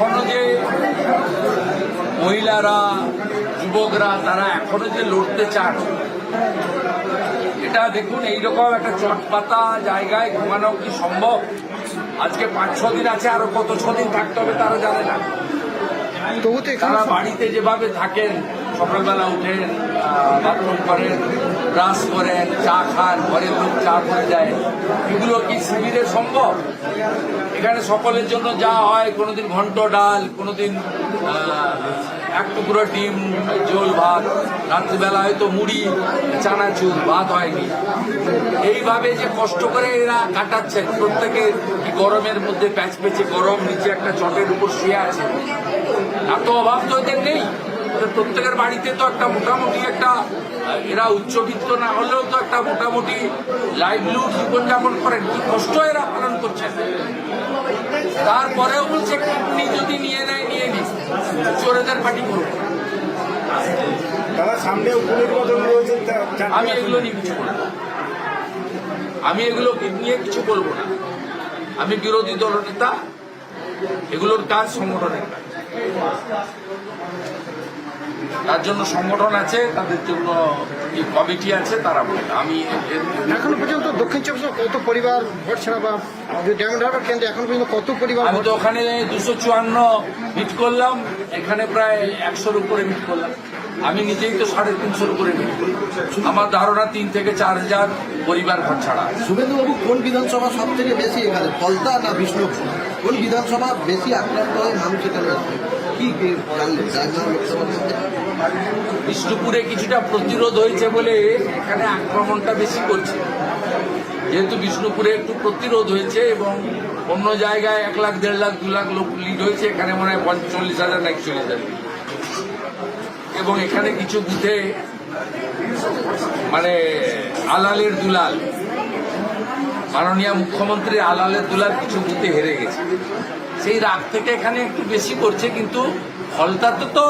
এখনও যে মহিলারা যুবকরা তারা এখনও যে লড়তে চান এটা দেখুন এইরকম একটা চটপাতা জায়গায় ঘুমানো কি সম্ভব? আজকে পাঁচ ছ দিন আছে আরও কত ছ দিন থাকতে হবে তারা জানে না। তবু তো তারা বাড়িতে যেভাবে থাকেন সকালবেলা উঠেন বাথরুম করেন ব্রাশ করেন চা খান ঘরের লোক চা করে দেয়। এগুলো কি শিবিরে সম্ভব? এখানে সকলের জন্য যা হয়, কোনোদিন ঘন্ট ডাল, কোনোদিন এক টুকরো ডিম জল ভাত। রাত্রিবেলা হয়তো মুড়ি, চানাচুর, ভাত হয়নি। এইভাবে যে কষ্ট করে এরা কাটাচ্ছেন প্রত্যেকে গরমের মধ্যে প্যাচ পেঁচে গরম নিচে একটা চটের উপর শুয়ে আছে। এত অভাব তো এদের নেই। প্রত্যেকের বাড়িতে তো একটা মোটামুটি একটা এরা উচ্চবিত্ত না হলেও তো একটা মোটামুটি লাইভলিহুড জীবনযাপন করেন। কি কষ্ট এরা পালন করছেন? তারপরেও বলছে কিডনি যদি নিয়ে নেয় নিয়ে নিস চোরেদের পার্টি দাদা সামনে উপনির্বাচন রয়েছে আমি এগুলো নিয়ে কিছু বলব আমি এগুলো নিয়ে কিছু বলব না। আমি বিরোধী দলনেতা এগুলোর কাজ সংগঠনের কাজ। তার জন্য সংগঠন আছে তাদের জন্য কমিটি আছে তারা বলে। আমি এখনও পর্যন্ত দক্ষিণ চব্বিশ কত পরিবার ভোট ছাড়া বা ডায়মন্ড হারবার কেন্দ্রে এখন পর্যন্ত কত পরিবার আমি তো ওখানে দুশো চুয়ান্ন মিট করলাম এখানে প্রায় একশোর উপরে মিট করলাম। আমি নিজেই তো সাড়ে তিনশোর উপরে মিট করি। আমার ধারণা তিন থেকে চার হাজার পরিবার ঘর ছাড়া। শুভেন্দুবাবু কোন বিধানসভা সব থেকে বেশি এখানে? ফলতা না বিষ্ণুপুর? কোন বিধানসভা বেশি আক্রান্ত হয় মানুষ এখানে বিষ্ণুপুরে কিছুটা প্রতিরোধ হয়েছে বলে এখানে আক্রমণটা বেশি করছে। যেহেতু বিষ্ণুপুরে একটু প্রতিরোধ হয়েছে এবং অন্য জায়গায় এক লাখ, দেড় লাখ, দু লাখ লোক লিড হয়েছে, এখানে মনে হয় পঞ্চল্লিশ হাজার একচল্লিশ হাজার এবং এখানে কিছু বুথে মানে আলালের দুলাল মাননীয় মুখ্যমন্ত্রী আলালের দুলাল কিছু বুথে হেরে গেছে। সেই রাগ থেকে এখানে একটু বেশি করছে, কিন্তু ফলতাতে তো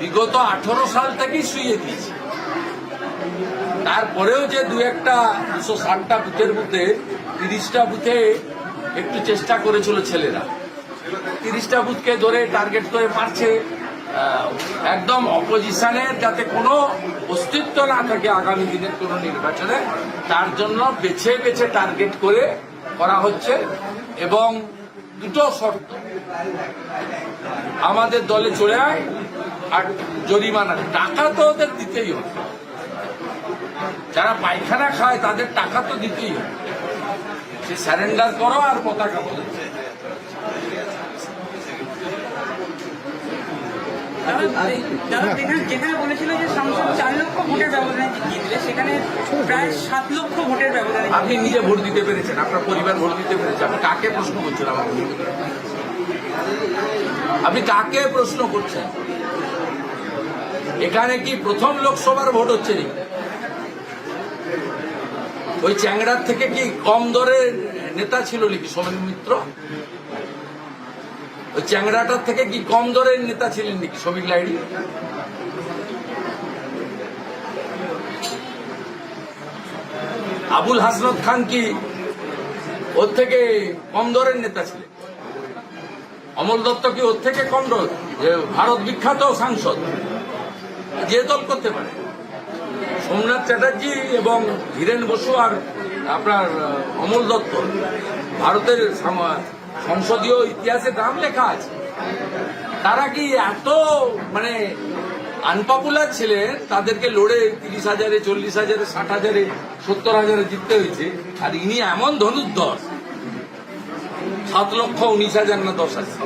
বিগত আঠারো সাল থেকেই শুয়ে দিয়েছে। তারপরেও যে দু একটা দুশো ষাটটা বুথের বুথে তিরিশটা বুথে একটু চেষ্টা করেছিল ছেলেরা। তিরিশটা বুথকে ধরে টার্গেট করে মারছে। একদম অপোজিশনের যাতে কোনো অস্তিত্ব না থাকে আগামী দিনের কোনো নির্বাচনে, তার জন্য বেছে বেছে টার্গেট করে করা হচ্ছে এবং দুটো শর্ত। আমাদের দলে চলে আয় আর জরিমানা। টাকা তো ওদের দিতেই হবে। যারা পায়খানা খায় তাদের টাকা তো দিতেই হবে। সে স্যারেন্ডার করো আর পতাকা বলে বলেছিল যে সংসদ চার লক্ষ ভোটের ব্যবধানে জিতবে সেখানে প্রায় সাত লক্ষ ভোটের ব্যবধানে আপনি নিজে ভোট দিতে পেরেছেন আপনার পরিবার ভোট দিতে পেরেছে আপনি কাকে প্রশ্ন করছেন আমাকে আপনি কাকে প্রশ্ন করছেন? এখানে কি প্রথম লোকসভার ভোট হচ্ছে নাকি? ওই চ্যাংড়ার থেকে কি কম দরের নেতা ছিল নাকি সোমেন মিত্র? ওই চ্যাংড়াটার থেকে কি কম দরের নেতা ছিলেন নাকি? শ্রমিক লাইড়ি আবুল হাসনত খান কি ওর থেকে কম দরের নেতা ছিলেন? অমল দত্ত কি ওর থেকে কম দর? ভারত বিখ্যাত সাংসদ। যে দল করতে পারে। সোমনাথ চ্যাটার্জি এবং হীরেন বসু আর আপনার অমল দত্ত। ভারতের সংসদীয় ইতিহাসে নাম লেখা আছে। তারা কি এত মানে আনপপুলার ছিলেন তাদেরকে লড়ে তিরিশ হাজারে চল্লিশ হাজারে ষাট হাজারে সত্তর হাজারে জিততে হয়েছে আর ইনি এমন ধনুর্ধর। সাত লক্ষ উনিশ হাজার না দশ হাজার?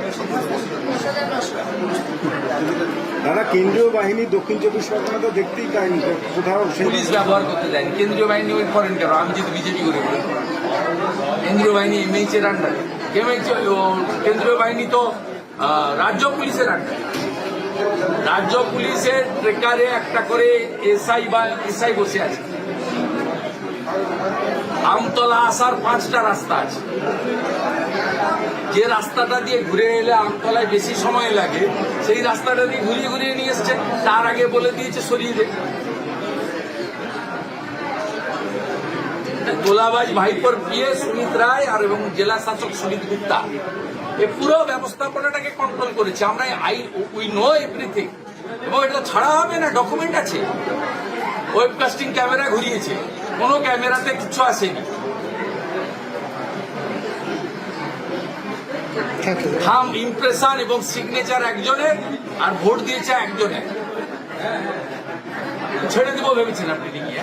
দাদা কেন্দ্রীয় বাহিনী দক্ষিণ চব্বিশ পরগনা তো দেখতেই পায়নি কোথাও পুলিশ ব্যবহার করতে দেয়নি। কেন্দ্রীয় বাহিনী ওই করেন কেন আমি যদি বিজেপি করে করি। কেন্দ্রীয় বাহিনী এমএইচ এর আন্ডারে কেন্দ্রীয় বাহিনী তো রাজ্য পুলিশের আন্ডারে। রাজ্য পুলিশের ট্রেকারে একটা করে এসআই বা এসআই বসে আছে। আমতলা আসার পাঁচটা রাস্তা আছে। যে রাস্তাটা দিয়ে ঘুরে এলে আমতলায় বেশি সময় লাগে, সেই রাস্তাটা দিয়ে ঘুরিয়ে ঘুরিয়ে নিয়ে এসছে, তার আগে বলে দিয়েছে সরিয়ে দে। তোলাবাজ ভাইপোর পিয়ে সুমিত রায় আর এবং জেলা শাসক সুমিত গুপ্তা। এই পুরো ব্যবস্থাপনাটাকে কন্ট্রোল করেছে। আমরা আই উই নো এভরিথিং এবং এটা ছাড়া হবে না ডকুমেন্ট আছে। ওয়েবকাস্টিং ক্যামেরা ঘুরিয়েছে। কোনো ক্যামেরাতে কিছু আসেনি। থাম ইমপ্রেশন এবং সিগনেচার একজনের আর ভোট দিয়েছে একজনের। ছেড়ে দেবো ভেবেছেন আপনি নিয়ে